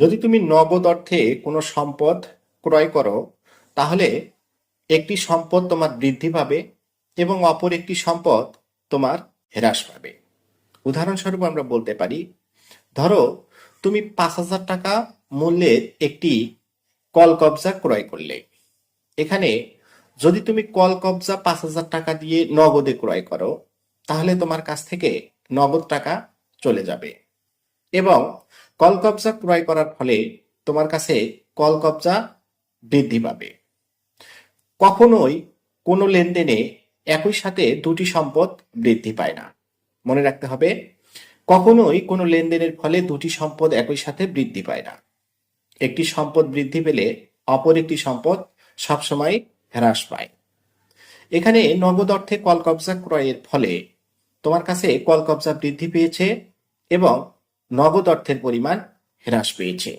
যদি তুমি নগদ অর্থে কোনো সম্পদ ক্রয় করো, তাহলে একটি সম্পদ তোমার বৃদ্ধি পাবে এবং অপর একটি সম্পদ তোমার হ্রাস পাবে। উদাহরণস্বরূপ আমরা বলতে পারি, ধরো তুমি পাঁচ হাজার টাকা মূল্যের একটি কল কবজা ক্রয় করলে। এখানে যদি তুমি কল কবজা পাঁচ হাজার টাকা দিয়ে নগদে ক্রয় করো, তাহলে তোমার কাছ থেকে নগদ টাকা চলে যাবে। এবং কল কবজা ক্রয় করার ফলে তোমার কাছে কল কবজা বৃদ্ধি পাবে। কখনোই কোনো লেনদেনে একই সাথে দুটি সম্পদ বৃদ্ধি পায় না। মনে রাখতে হবে, কখনোই কোনো লেনদেনের ফলে দুটি সম্পদ একই সাথে বৃদ্ধি পায় না। একটি সম্পদ বৃদ্ধি পেলে অপর একটি সম্পদ সবসময় হ্রাস পায়। এখানে নগদ অর্থে কলকবজা ক্রয়ের ফলে তোমার কাছে কল কবজা বৃদ্ধি পেয়েছে এবং নগদ অর্থের পরিমাণ হ্রাস পেয়েছে।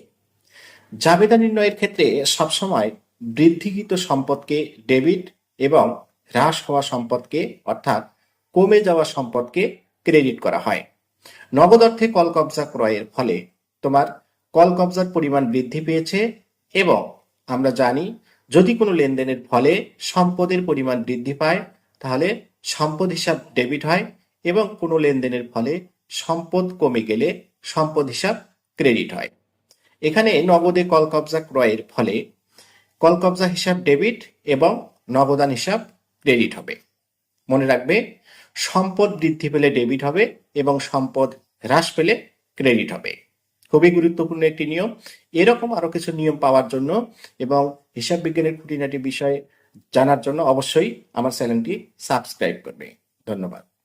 জাবেদা নির্ণয়ের ক্ষেত্রে সবসময় বৃদ্ধিকৃত সম্পদকে ডেবিট এবং হ্রাস হওয়া সম্পদকে অর্থাৎ কমে যাওয়া সম্পদকে ক্রেডিট করা হয়। নগদ অর্থে কল কবজা ক্রয়ের ফলে তোমার কল কবজার পরিমাণ বৃদ্ধি পেয়েছে এবং আমরা জানি যদি কোনো লেনদেনের ফলে সম্পদের পরিমাণ বৃদ্ধি পায়, তাহলে সম্পদ হিসাব ডেবিট হয় এবং কোনো লেনদেনের ফলে সম্পদ কমে গেলে সম্পদ হিসাব ক্রেডিট হয়। এখানে নগদে কল কবজা ক্রয়ের ফলে কল কবজা হিসাব ডেবিট এবং নগদান হিসাব ক্রেডিট হবে। মনে রাখবে, সম্পদ বৃদ্ধি পেলে ডেবিট হবে এবং সম্পদ হ্রাস পেলে ক্রেডিট হবে। খুবই গুরুত্বপূর্ণ একটি নিয়ম। এরকম আরও কিছু নিয়ম পাওয়ার জন্য এবং হিসাব বিজ্ঞানের খুঁটিনাটি বিষয়ে জানার জন্য অবশ্যই আমার চ্যানেলটি সাবস্ক্রাইব করবে। ধন্যবাদ।